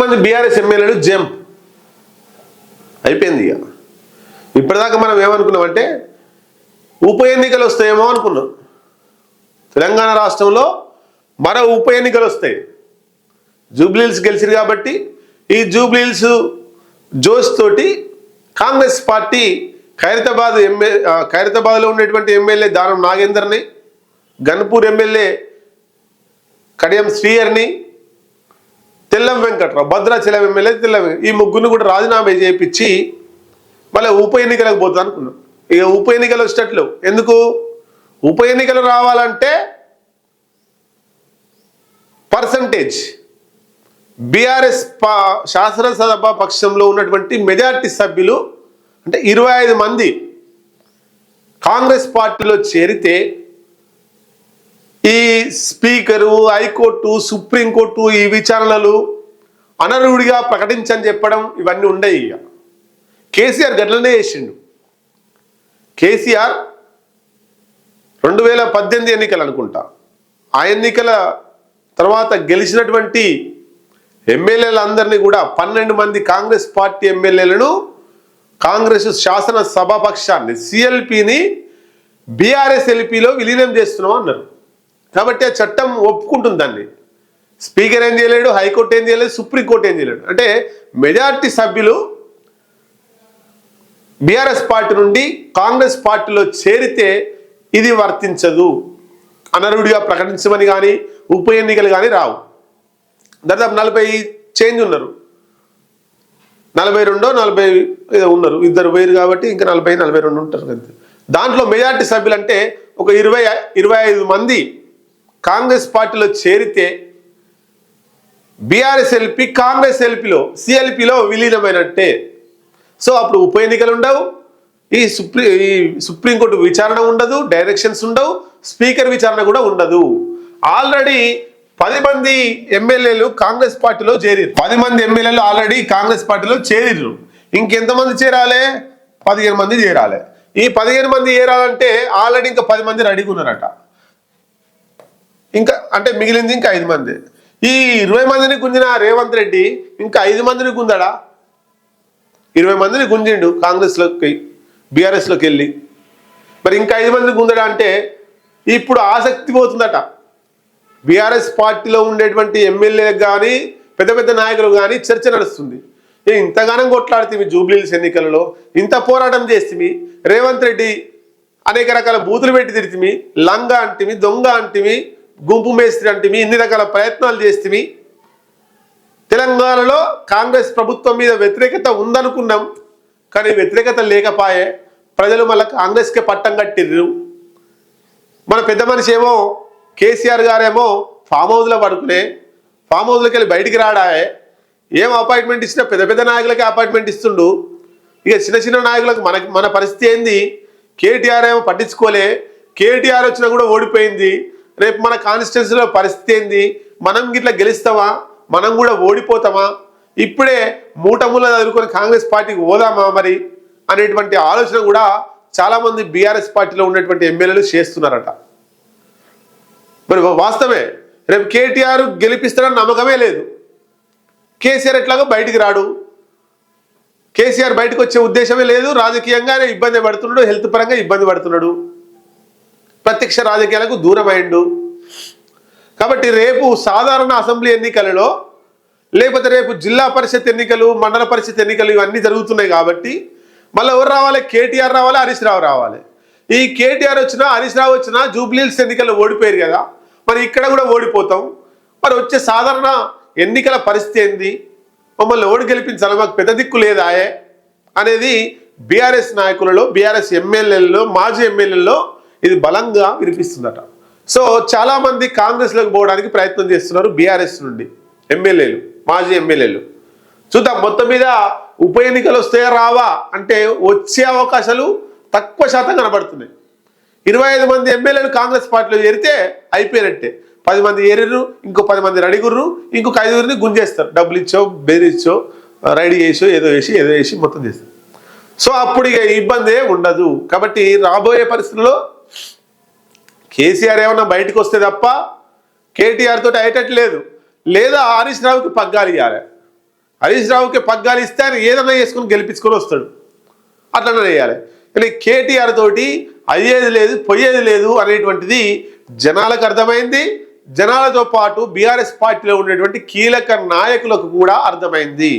మంది బీఆర్ఎస్ ఎమ్మెల్యేలు జెమ్. అయిపోయింది ఇక. ఇప్పటిదాకా మనం ఏమనుకున్నామంటే ఉప ఎన్నికలు వస్తాయేమో అనుకున్నాం. తెలంగాణ రాష్ట్రంలో మరో ఉప ఎన్నికలు వస్తాయి. జూబ్లీహిల్స్ గెలిచిరు కాబట్టి ఈ జూబ్లీహిల్స్ జోష్ తోటి కాంగ్రెస్ పార్టీ ఖైరతాబాద్ ఎమ్మె ఖైరతాబాద్లో ఉండేటువంటి ఎమ్మెల్యే దానం నాగేందర్ని గన్పూర్ ఎమ్మెల్యే కడియం శ్రీయర్ని తెల్లం వెంకట్రావు భద్రాచలం ఎమ్మెల్యే తెల్లం ఈ ముగ్గురిని కూడా రాజీనామా చేయించి మళ్ళీ ఉప ఎన్నికలకు పోతుంది అనుకున్నాం. ఇక ఉప ఎన్నికలు వచ్చేటట్లు ఎందుకు? ఉప ఎన్నికలు రావాలంటే పర్సంటేజ్ బీఆర్ఎస్ పా శాసనసభ పక్షంలో ఉన్నటువంటి మెజార్టీ సభ్యులు అంటే ఇరవై ఐదు మంది కాంగ్రెస్ పార్టీలో చేరితే ఈ స్పీకరు హైకోర్టు సుప్రీంకోర్టు ఈ విచారణలు అనర్హుడిగా ప్రకటించని చెప్పడం ఇవన్నీ ఉండయి ఇక. కేసీఆర్ గట్లనే చేసిండు. కేసీఆర్ రెండు వేల పద్దెనిమిది ఎన్నికలు అనుకుంటా. ఆ ఎన్నికల తర్వాత గెలిచినటువంటి ఎమ్మెల్యేలందరినీ కూడా పన్నెండు మంది కాంగ్రెస్ పార్టీ ఎమ్మెల్యేలను కాంగ్రెస్ శాసన సభాపక్షాన్ని సిఎల్పిని బీఆర్ఎస్ ఎల్పిలో విలీనం చేస్తున్నాం అన్నారు. కాబట్టి ఆ చట్టం ఒప్పుకుంటుంది దాన్ని. స్పీకర్ ఏం చేయలేడు హైకోర్టు ఏం చేయలేదు సుప్రీంకోర్టు ఏం చేయలేడు. అంటే మెజార్టీ సభ్యులు బీఆర్ఎస్ పార్టీ నుండి కాంగ్రెస్ పార్టీలో చేరితే ఇది వర్తించదు. అనర్హుడిగా ప్రకటించమని కానీ ఉప ఎన్నికలు కానీ రావు. దాదాపు నలభై చేంజ్ ఉన్నారు. నలభై రెండో నలభై ఉన్నారు. ఇద్దరు వేరు కాబట్టి ఇంకా నలభై నలభై రెండు ఉంటారు దాంట్లో మెజార్టీ సభ్యులు అంటే ఒక ఇరవై ఇరవై ఐదు మంది కాంగ్రెస్ పార్టీలో చేరితే బీఆర్ఎస్ ఎల్పి కాంగ్రెస్ ఎల్పిలో సిఎల్పిలో విలీనమైనట్టే. సో అప్పుడు ఉప ఎన్నికలు ఉండవు. ఈ సుప్రీ ఈ సుప్రీంకోర్టు విచారణ ఉండదు డైరెక్షన్స్ ఉండవు స్పీకర్ విచారణ కూడా ఉండదు. ఆల్రెడీ పది మంది ఎమ్మెల్యేలు కాంగ్రెస్ పార్టీలో చేరిరు పది మంది ఎమ్మెల్యేలు ఆల్రెడీ కాంగ్రెస్ పార్టీలో చేరిరు ఇంకెంతమంది చేరాలి? పదిహేను మంది చేరాలి. ఈ పదిహేను మంది చేరాలంటే ఆల్రెడీ ఇంకా పది మంది రెడీగా ఉన్నారట. ఇంకా అంటే మిగిలింది ఇంకా ఐదు మంది. ఈ ఇరవై మందిని గుంజిన రేవంత్ రెడ్డి ఇంకా ఐదు మందిని గుందడా ఇరవై మందిని గుంజిండు కాంగ్రెస్లోకి బీఆర్ఎస్లోకి వెళ్ళి. మరి ఇంకా ఐదు మందిని గుందడా అంటే ఇప్పుడు ఆసక్తి పోతుందట. బీఆర్ఎస్ పార్టీలో ఉండేటువంటి ఎమ్మెల్యేలకు కానీ పెద్ద పెద్ద నాయకులు కానీ చర్చ నడుస్తుంది. ఏ ఇంతగానం కొట్లాడితే జూబ్లీహిల్స్ ఎన్నికలలో ఇంత పోరాటం చేస్తే రేవంత్ రెడ్డి అనేక రకాల బూతులు పెట్టి తిరితిమి లంగా అంటిమి దొంగ అంటిమి గుంపు మేస్త్రి అంటే ఇన్ని రకాల ప్రయత్నాలు చేస్తే తెలంగాణలో కాంగ్రెస్ ప్రభుత్వం మీద వ్యతిరేకత ఉందనుకున్నాం కానీ వ్యతిరేకత లేకపాయే ప్రజలు మళ్ళీ కాంగ్రెస్కే పట్టం కట్టిర్రు. మన పెద్ద మనిషి ఏమో కేసీఆర్ గారేమో ఫామ్ హౌస్లో పడుకునే ఫామ్ హౌస్లోకి వెళ్ళి బయటికి రాడాయే. ఏం అపాయింట్మెంట్ ఇచ్చినా పెద్ద పెద్ద నాయకులకే అపాయింట్మెంట్ ఇస్తుండు. ఇక చిన్న చిన్న నాయకులకు మన మన పరిస్థితి ఏంది? కేటీఆర్ ఏమో పట్టించుకోలే. కేటీఆర్ వచ్చినా కూడా ఓడిపోయింది. రేపు మన కాన్స్టిట్యున్సీలో పరిస్థితి ఏంది? మనం గిట్లా గెలుస్తామా? మనం కూడా ఓడిపోతామా? ఇప్పుడే మూటముల చదువుకొని కాంగ్రెస్ పార్టీకి ఓదామా మరి? అనేటువంటి ఆలోచన కూడా చాలామంది బీఆర్ఎస్ పార్టీలో ఉన్నటువంటి ఎమ్మెల్యేలు చేస్తున్నారట. మరి వాస్తవమే రేపు కేటీఆర్ గెలిపిస్తారని నమ్మకమే లేదు. కేసీఆర్ ఎట్లాగో బయటికి రాడు. కేసీఆర్ బయటకు వచ్చే ఉద్దేశమే లేదు. రాజకీయంగానే ఇబ్బంది పడుతున్నాడు హెల్త్ పరంగా ఇబ్బంది పడుతున్నాడు. ప్రత్యక్ష రాజకీయాలకు దూరమైండు. కాబట్టి రేపు సాధారణ అసెంబ్లీ ఎన్నికలలో లేకపోతే రేపు జిల్లా పరిషత్ ఎన్నికలు మండల పరిషత్ ఎన్నికలు ఇవన్నీ జరుగుతున్నాయి కాబట్టి మళ్ళీ ఎవరు రావాలి? కేటీఆర్ రావాలి హరీష్ రావు రావాలి. ఈ కేటీఆర్ వచ్చినా హరీష్ రావు వచ్చినా జూబ్లీహిల్స్ ఎన్నికల్లో ఓడిపోయారు కదా మరి ఇక్కడ కూడా ఓడిపోతాం. మరి వచ్చే సాధారణ ఎన్నికల పరిస్థితి ఏంది? మమ్మల్ని ఓడి గెలిపించాలి మాకు పెద్ద దిక్కు లేదాయే అనేది బీఆర్ఎస్ నాయకులలో బీఆర్ఎస్ ఎమ్మెల్యేలలో మాజీ ఎమ్మెల్యేలలో ఇది బలంగా వినిపిస్తుందట. సో చాలామంది కాంగ్రెస్లోకి పోవడానికి ప్రయత్నం చేస్తున్నారు బీఆర్ఎస్ నుండి ఎమ్మెల్యేలు మాజీ ఎమ్మెల్యేలు. చూద్దాం మొత్తం మీద ఉప ఎన్నికలు వస్తే రావా అంటే వచ్చే అవకాశాలు తక్కువ శాతం కనబడుతున్నాయి. ఇరవై ఐదు మంది ఎమ్మెల్యేలు కాంగ్రెస్ పార్టీలో చేరితే అయిపోయినట్టే. పది మంది ఏరిర్రు ఇంకో పది మంది రడిగుర్రు ఇంకొక ఐదుగురిని గుంజేస్తారు. డబ్బులు ఇచ్చో బెదిరిచ్చో రైడ్ చేసో ఏదో వేసి ఏదో వేసి మొత్తం చేస్తారు. సో అప్పుడు ఇక ఇబ్బంది ఉండదు. కాబట్టి రాబోయే పరిస్థితుల్లో కేసీఆర్ ఏమన్నా బయటకు వస్తే తప్ప కేటీఆర్ తోటి అయ్యేటట్టు లేదు. లేదా హరీష్ రావుకి పగ్గాలు ఇవ్వాలి హరీష్ రావుకి పగ్గాలు ఇస్తే ఆయన ఏదైనా చేసుకుని గెలిపించుకొని వస్తాడు. అట్లనే వేయాలి కానీ కేటీఆర్ తోటి అయ్యేది లేదు పోయేది లేదు అనేటువంటిది జనాలకు అర్థమైంది. జనాలతో పాటు బీఆర్ఎస్ పార్టీలో ఉండేటువంటి కీలక నాయకులకు కూడా అర్థమైంది.